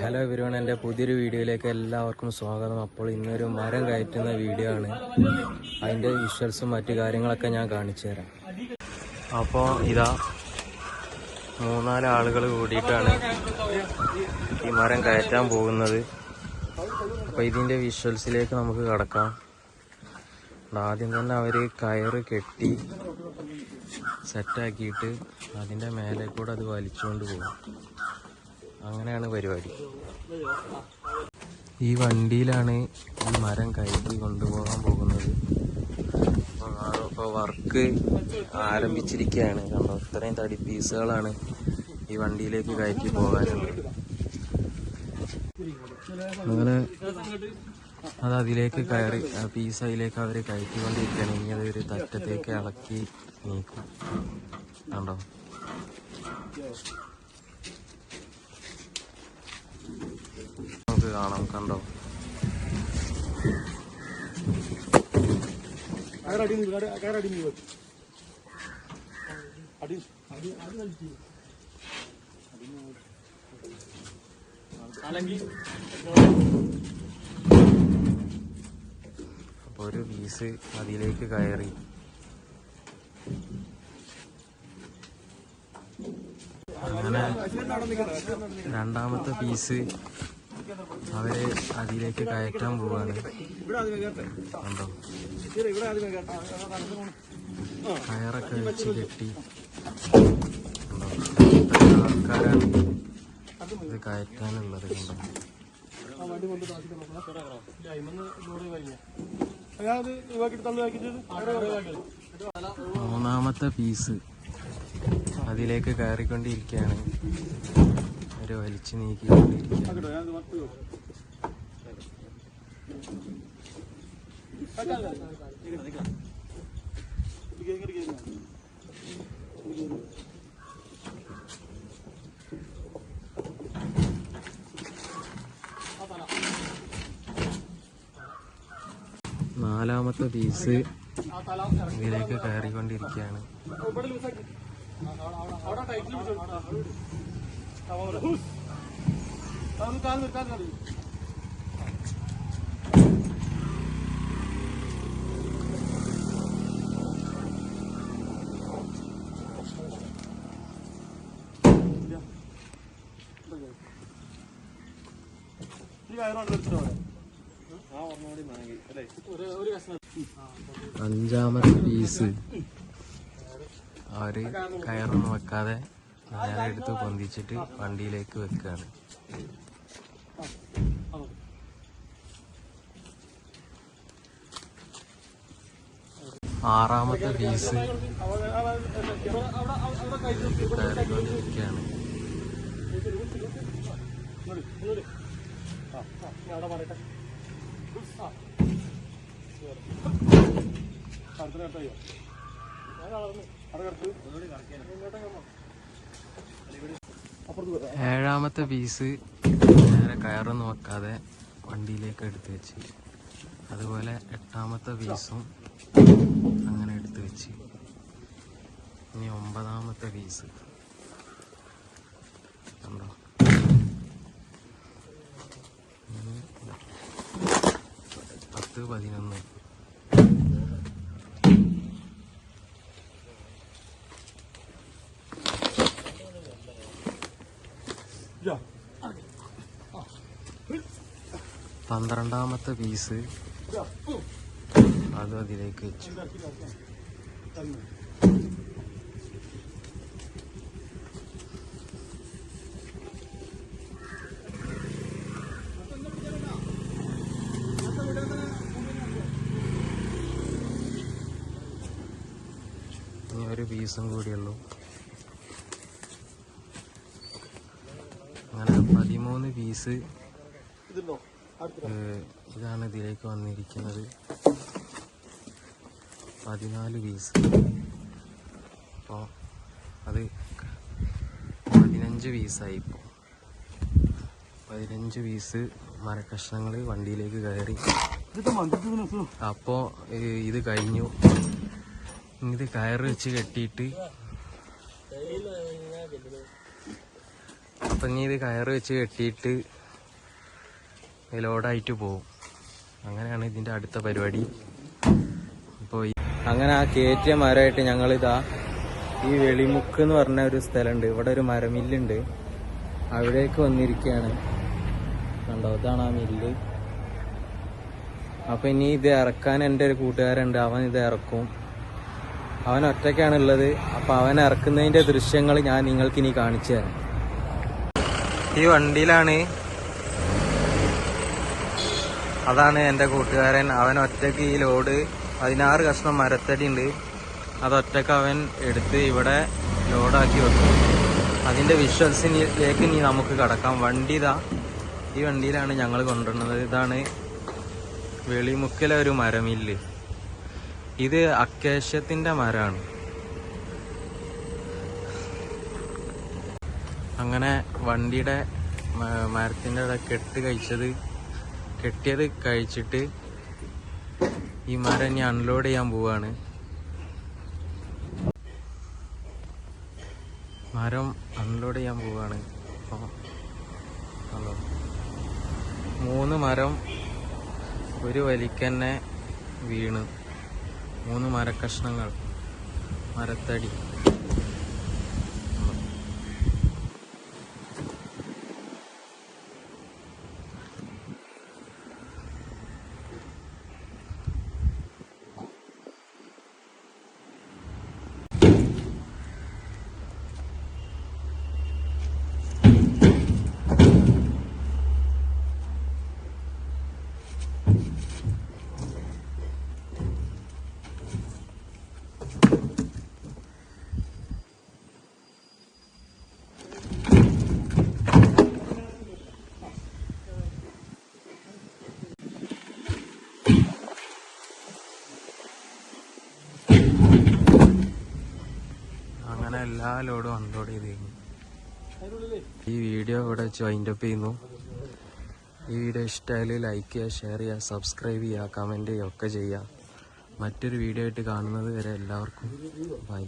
Hello everyone എന്റെ പുതിയൊരു വീഡിയോയിലേക്ക് എല്ലാവർക്കും സ്വാഗതം. അപ്പോൾ ഇന്നൊരു മരം കയറ്റുന്ന വീഡിയോ ആണ്. അതിന്റെ വിഷ്വൽസും മറ്റു കാര്യങ്ങളൊക്കെ ഞാൻ കാണിച്ചു തരാം. അപ്പോൾ ഇതാ മൂന്നാൽ ആളുകൾ കൂടിയിട്ടാണ് ഈ മരം കയറ്റാൻ പോകുന്നത്. അപ്പോൾ ഇതിന്റെ വിഷ്വൽസിലേക്ക് നമുക്ക് കടക്കാം. ആദ്യം തന്നെ അവർ കയറ് കെട്ടി സെറ്റാക്കിയിട്ട് അതിന്റെ മേലെ കൂടെ അത് വലിച്ചുകൊണ്ട് പോകും അങ്ങനെയാണ് പരിപാടി. ഈ വണ്ടിയിലാണ് ഈ മരം കയറ്റി കൊണ്ടുപോകാൻ പോകുന്നത്. വർക്ക് ആരംഭിച്ചിരിക്കുകയാണ് കണ്ടോ? ഇത്രയും തടി പീസുകളാണ് ഈ വണ്ടിയിലേക്ക് കയറ്റി പോകാനുള്ളത്. അങ്ങനെ അത് അതിലേക്ക് കയറി പീസ് അതിലേക്ക് അവർ കയറ്റിക്കൊണ്ടിരിക്കുകയാണ്. ഇനി അതൊരു തറ്റത്തേക്ക് ഇളക്കി നീക്കും. കണ്ടോ? നമുക്ക് കാണാം കണ്ടോ? അപ്പോൾ ഒരു പീസ് അതിലേക്ക് കയറി. അങ്ങനെ രണ്ടാമത്തെ പീസ് അവർ അതിലേക്ക് കയറ്റാൻ പോവാണ്. കണ്ടോ? കയറൊക്കെ വെച്ച് കെട്ടി ആൾക്കാരാണ് ഇത് കയറ്റാനുള്ളത് കണ്ടോ? മൂന്നാമത്തെ പീസ് അതിലേക്ക് കയറിക്കൊണ്ടിരിക്കുകയാണ്. ഒരു വലിച്ചു നീക്കിക്കൊണ്ടിരിക്കുകയാണ് നാലാമത്തെ പീസ് ഇതിലേക്ക് കയറിക്കൊണ്ടിരിക്കുകയാണ്. അഞ്ചാമത്തെ പീസ് അവർ കയറൊന്നും വെക്കാതെ നേരെ എടുത്ത് പൊന്തിച്ചിട്ട് വണ്ടിയിലേക്ക് വെക്കുകയാണ് ആറാമത്തെ പീസ് കയറിക്കൊണ്ടിരിക്കുകയാണ് ഏഴാമത്തെ പീസ് നേരെ കയറൊന്നും വെക്കാതെ വണ്ടിയിലേക്ക് എടുത്ത് വെച്ച്. അതുപോലെ എട്ടാമത്തെ പീസും അങ്ങനെ എടുത്ത് വെച്ച്. ഇനി ഒമ്പതാമത്തെ പീസ്. കണ്ടോ? പത്ത് പതിനൊന്ന്. പന്ത്രണ്ടാമത്തെ പീസ് അത് അതിലേക്ക് വെച്ചു. ഇനി ഒരു പീസും കൂടിയുള്ളൂ അങ്ങനെ പതിമൂന്ന് പീസ് ഇതാണ് ഇതിലേക്ക് വന്നിരിക്കുന്നത്. പതിനാല് പീസ് അപ്പോൾ അത് പതിനഞ്ച് പീസായി ഇപ്പോൾ പതിനഞ്ച് പീസ് മരക്കഷ്ണങ്ങൾ വണ്ടിയിലേക്ക് കയറി. അപ്പോൾ ഇത് കഴിഞ്ഞു. ഇത് കയറ് വെച്ച് കെട്ടിയിട്ട് അപ്പം ഇനി ഇത് കയറ് വെച്ച് കെട്ടിയിട്ട് ലോഡായിട്ട് പോവും. അങ്ങനെയാണ് ഇതിന്റെ അടുത്ത പരിപാടി. ഇപ്പോൾ അങ്ങനെ ആ കയറ്റിയ മരമായിട്ട് ഞങ്ങളിതാ ഈ വെളിമുക്ക് എന്ന് പറഞ്ഞ ഒരു സ്ഥലമുണ്ട്. ഇവിടെ ഒരു മരമില്ലുണ്ട്. അവിടേക്ക് വന്നിരിക്കുകയാണ്. കണ്ടോ? ഇതാണ് ആ മില്ല്. അപ്പൊ ഇനി ഇത് ഇറക്കാൻ എന്റെ ഒരു കൂട്ടുകാരുണ്ട് അവൻ ഇത് ഇറക്കും. അവൻ ഒറ്റയ്ക്കാണുള്ളത് അപ്പൊ അവൻ ഇറക്കുന്നതിന്റെ ദൃശ്യങ്ങൾ ഞാൻ നിങ്ങൾക്ക് ഇനി കാണിച്ചു തരാം. ഈ വണ്ടിയിലാണ്. അതാണ് എന്റെ കൂട്ടുകാരൻ. അവൻ ഒറ്റയ്ക്ക് ഈ ലോഡ് പതിനാറ് കഷ്ണം മരത്തടി ഉണ്ട് അതൊറ്റക്ക് അവൻ എടുത്ത് ഇവിടെ ലോഡാക്കി വെക്കും. അതിന്റെ വിഷ്വൽസിലേക്ക് ഇനി നമുക്ക് കടക്കാം. വണ്ടി ഇതാ. ഈ വണ്ടിയിലാണ് ഞങ്ങൾ കൊണ്ടുവരുന്നത്. ഇതാണ് വെളിമുക്കിലെ ഒരു മരമില്ല്. ഇത് അക്കേഷ്യത്തിന്റെ മരമാണ്. അങ്ങനെ വണ്ടിയുടെ മരത്തിന്റെ അവിടെ കെട്ട് കഴിച്ചത് കെട്ടിയത് കഴിച്ചിട്ട് ഈ മരം ഇനി അൺലോഡ് ചെയ്യാൻ പോവാണ്. മരം അൺലോഡ് ചെയ്യാൻ പോവാണ്. അപ്പോൾ മൂന്ന് മരം ഒരു വലിക്കന്നെ വീണ്. മൂന്ന് മരക്കഷ്ണങ്ങൾ. മരത്തടി അങ്ങനെ എല്ലാ ലോഡും അൺലോഡ് ചെയ്ത് കഴിഞ്ഞു. ഈ വീഡിയോ ഇവിടെ വെച്ച് വൈൻഡപ്പ് ചെയ്യുന്നു. ഈ വീഡിയോ ഇഷ്ടമായാലും ലൈക്ക് ചെയ്യുക ഷെയർ ചെയ്യുക സബ്സ്ക്രൈബ് ചെയ്യുക കമന്റ് ചെയ്യുക ഒക്കെ ചെയ്യുക. മറ്റൊരു വീഡിയോ ആയിട്ട് കാണുന്നത് വരെ എല്ലാവർക്കും ബൈ